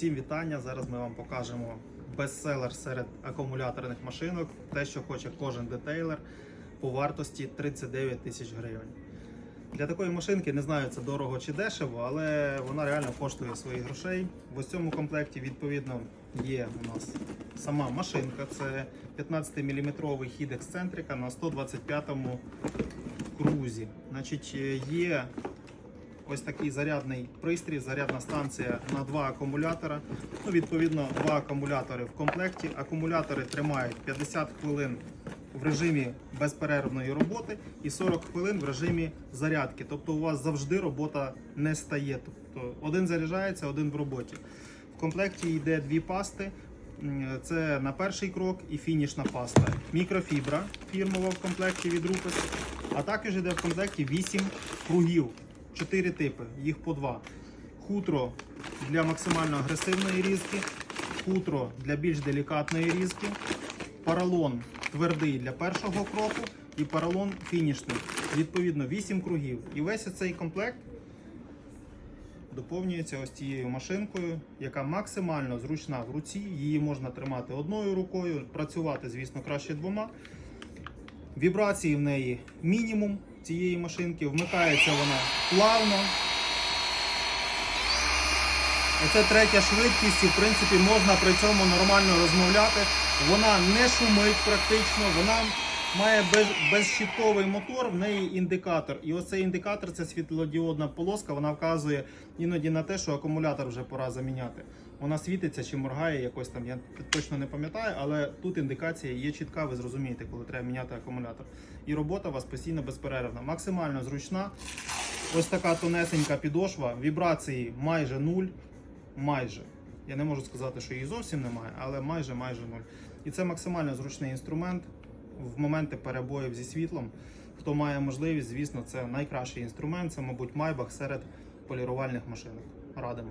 Всім вітання! Зараз ми вам покажемо бестселер серед акумуляторних машинок, те, що хоче кожен детейлер по вартості 39 тисяч гривень. Для такої машинки не знаю, це дорого чи дешево, але вона реально коштує своїх грошей. В ось цьому комплекті відповідно є у нас сама машинка. Це 15-мм хід ексцентрика на 125-му крузі. Значить, є ось такий зарядний пристрій, зарядна станція на два акумулятора. Ну, відповідно, два акумулятори в комплекті. Акумулятори тримають 50 хвилин в режимі безперервної роботи і 40 хвилин в режимі зарядки. Тобто у вас завжди робота не стає. Тобто один заряджається, один в роботі. В комплекті йде дві пасти. Це на перший крок і фінішна паста. Мікрофібра фірмова в комплекті від Rupes. А також йде в комплекті 8 кругів, 4 типи, їх по два. Хутро для максимально агресивної різки, хутро для більш делікатної різки, поролон твердий для першого кроку і поролон фінішний. Відповідно, 8 кругів. І весь цей комплект доповнюється ось цією машинкою, яка максимально зручна в руці. Її можна тримати одною рукою, працювати, звісно, краще двома. Вібрації в неї мінімум цієї машинки. Вмикається вона плавно. Оце третя швидкість, і в принципі можна при цьому нормально розмовляти. Вона не шумить практично, вона має без, безщитковий мотор, в неї індикатор. І ось цей індикатор це світлодіодна полоска, вона вказує іноді на те, що акумулятор вже пора заміняти. Вона світиться чи моргає якось там, я точно не пам'ятаю, але тут індикація є чітка, ви зрозумієте, коли треба міняти акумулятор. І робота у вас постійно безперервна, максимально зручна. Ось така тонесенька підошва, вібрації майже нуль. Майже. Я не можу сказати, що її зовсім немає, але майже майже нуль. І це максимально зручний інструмент в моменти перебоїв зі світлом. Хто має можливість, звісно, це найкращий інструмент. Це, мабуть, майбах серед полірувальних машинок. Радимо.